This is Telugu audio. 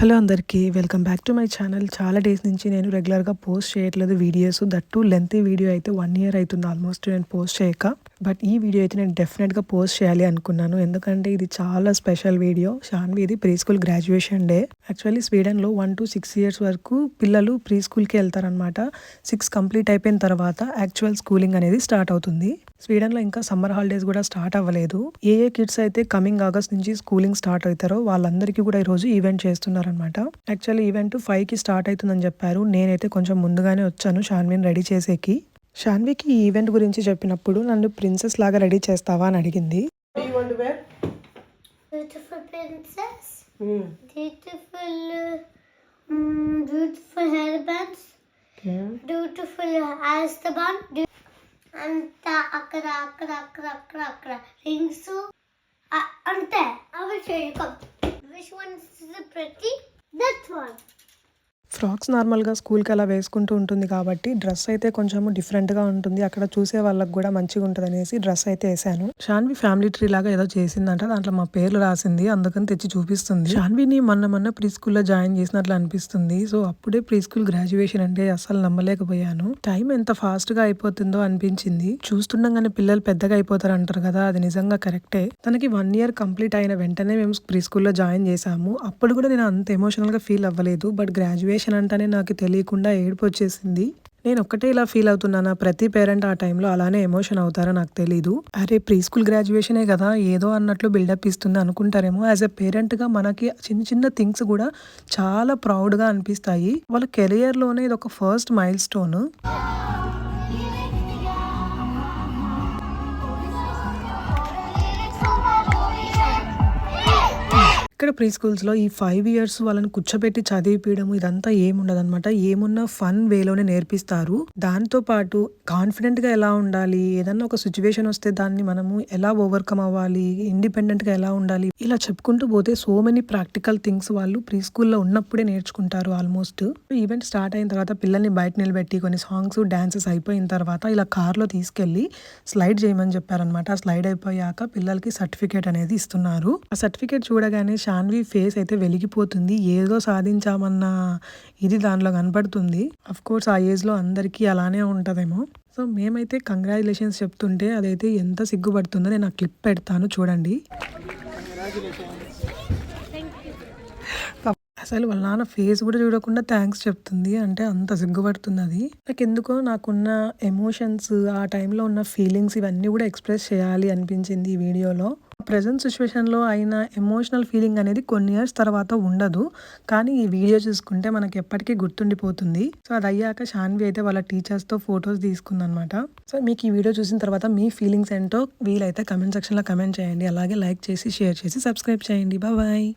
హలో అందరికీ welcome back to my channel. చాలా డేస్ నుంచి నేను రెగ్యులర్గా పోస్ట్ చేయట్లేదు వీడియోస్. దట్టు లెంత్ వీడియో అయితే వన్ ఇయర్ అవుతుంది ఆల్మోస్ట్ నేను పోస్ట్ చేయక. బట్ ఈ వీడియో అయితే నేను డెఫినెట్గా పోస్ట్ చేయాలి అనుకున్నాను. ఎందుకంటే ఇది చాలా స్పెషల్ వీడియో షాన్వి ఇది pre school graduation day actually స్వీడన్లో one two six years వరకు పిల్లలు ప్రీ స్కూల్కి వెళ్తారనమాట సిక్స్ కంప్లీట్ అయిపోయిన తర్వాత యాక్చువల్ స్కూలింగ్ అనేది స్టార్ట్ అవుతుంది. స్వీడన్లో ఇంకా సమ్మర్ హాలిడేస్ కూడా స్టార్ట్ అవ్వలేదు. ఏ ఏ కిడ్స్ అయితే కమింగ్ ఆగస్ట్ నుంచి స్కూలింగ్ స్టార్ట్ అవుతారో వాళ్ళందరికీ కూడా ఈరోజు ఈవెంట్ చేస్తున్నారు చేస్తున్నారనమాట యాక్చువల్లీ ఈవెంట్ ఫైవ్కి స్టార్ట్ అవుతుందని చెప్పారు. నేనైతే కొంచెం ముందుగానే వచ్చాను. షాన్విని రెడీ చేసేకి. షాన్వికి ఈ ఈవెంట్ గురించి చెప్పినప్పుడు నన్ను ప్రిన్సెస్ లాగా రెడీ చేస్తావా అని అడిగింది. Uh, mm. అంత అక్కడ అక్కడ అక్కడ అక్కడ అక్కడ. రింగ్స్ అంతే. అవి చేయకం. విచ్ వన్ ప్రతి దట్ వన్ ఫ్రాక్స్ నార్మల్గా స్కూల్కి అలా వేసుకుంటూ ఉంటుంది కాబట్టి డ్రెస్ అయితే కొంచెం డిఫరెంట్గా ఉంటుంది. అక్కడ చూసే వాళ్ళకి కూడా మంచిగా ఉంటుంది అనేసి డ్రెస్ అయితే వేసాను. షాన్వి ఫ్యామిలీ ట్రీ లాగా ఏదో చేసిందంట. దాంట్లో మా పేర్లు రాసింది. అందుకని తెచ్చి చూపిస్తుంది. షాన్విని మొన్న మొన్న ప్రీ స్కూల్లో జాయిన్ చేసినట్లు అనిపిస్తుంది. సో అప్పుడే ప్రీ స్కూల్ గ్రాడ్యుయేషన్ అంటే అసలు నమ్మలేకపోయాను. టైం ఎంత ఫాస్ట్గా అయిపోతుందో అనిపించింది. చూస్తుండగానే పిల్లలు పెద్దగా అయిపోతారు అంటారు కదా అది నిజంగా కరెక్టే. తనకి వన్ ఇయర్ కంప్లీట్ అయిన వెంటనే మేము ప్రీ స్కూల్లో జాయిన్ చేశాము. అప్పుడు కూడా నేను అంత ఎమోషనల్గా ఫీల్ అవ్వలేదు. బట్ గ్రాడ్యుయేషన్ అంటానే నాకు తెలియకుండా ఏడుపు వచ్చేసింది నేను ఒక్కటే ఇలా ఫీల్ అవుతున్నానా? ప్రతి పేరెంట్ ఆ టైంలో అలానే ఎమోషన్ అవుతారో నాకు తెలీదు. అరే ప్రీ స్కూల్ గ్రాడ్యుయేషనే కదా ఏదో అన్నట్లు బిల్డప్ ఇస్తుంది అనుకుంటారేమో. యాజ్ ఎ పేరెంట్గా మనకి చిన్న చిన్న థింగ్స్ కూడా చాలా ప్రౌడ్గా అనిపిస్తాయి. వాళ్ళ కెరియర్లోనే ఇది ఒక ఫస్ట్ మైల్ స్టోన్ ఇక్కడ ప్రీ స్కూల్స్లో ఈ ఫైవ్ ఇయర్స్ వాళ్ళని కూర్చోబెట్టి చదివిపించడం ఇదంతా ఏముండదు అనమాట ఏమున్నా ఫన్ వేలోనే నేర్పిస్తారు. దాంతో పాటు కాన్ఫిడెంట్గా ఎలా ఉండాలి ఏదన్నా ఒక సిచ్యువేషన్ వస్తే దాన్ని మనము ఎలా ఓవర్కమ్ అవ్వాలి ఇండిపెండెంట్గా ఎలా ఉండాలి ఇలా చెప్పుకుంటూ పోతే సో మెనీ ప్రాక్టికల్ థింగ్స్ వాళ్ళు ప్రీ స్కూల్లో ఉన్నప్పుడే నేర్చుకుంటారు ఆల్మోస్ట్. ఈవెంట్ స్టార్ట్ అయిన తర్వాత పిల్లల్ని బయట నిలబెట్టి కొన్ని సాంగ్స్ డాన్సెస్ అయిపోయిన తర్వాత ఇలా కార్లో తీసుకెళ్ళి స్లైడ్ చేయమని చెప్పారనమాట ఆ స్లైడ్ అయిపోయాక పిల్లలకి సర్టిఫికేట్ అనేది ఇస్తున్నారు. ఆ సర్టిఫికేట్ చూడగానే షాన్వి ఫేస్ అయితే వెలిగిపోతుంది. ఏదో సాధించామన్న ఇది దానిలో కనపడుతుంది. అఫ్ కోర్స్ ఆ ఏజ్లో అందరికీ అలానే ఉంటుందేమో. సో మేమైతే కంగ్రాచులేషన్స్ చెప్తుంటే అదైతే ఎంత సిగ్గుపడుతుందో నేను ఆ క్లిప్ పెడతాను చూడండి. అసలు వాళ్ళ నాన్న ఫేస్ కూడా చూడకుండా థ్యాంక్స్ చెప్తుంది. అంటే అంత సిగ్గుపడుతుంది అది. నాకు ఎందుకో నాకున్న ఎమోషన్స్ ఆ టైంలో ఉన్న ఫీలింగ్స్ ఇవన్నీ కూడా ఎక్స్ప్రెస్ చేయాలి అనిపించింది ఈ వీడియోలో ప్రజెంట్ సిచ్యువేషన్లో అయిన ఎమోషనల్ ఫీలింగ్ అనేది కొన్ని ఇయర్స్ తర్వాత ఉండదు. కానీ ఈ వీడియో చూసుకుంటే మనకి ఎప్పటికీ గుర్తుండిపోతుంది. సో అది అయ్యాక షాన్వి అయితే వాళ్ళ టీచర్స్తో ఫొటోస్ తీసుకుందనమాట సో మీకు ఈ వీడియో చూసిన తర్వాత మీ ఫీలింగ్స్ ఏంటో వీలైతే కమెంట్ సెక్షన్లో కమెంట్ చేయండి. అలాగే లైక్ చేసి షేర్ చేసి సబ్స్క్రైబ్ చేయండి. బాయ్.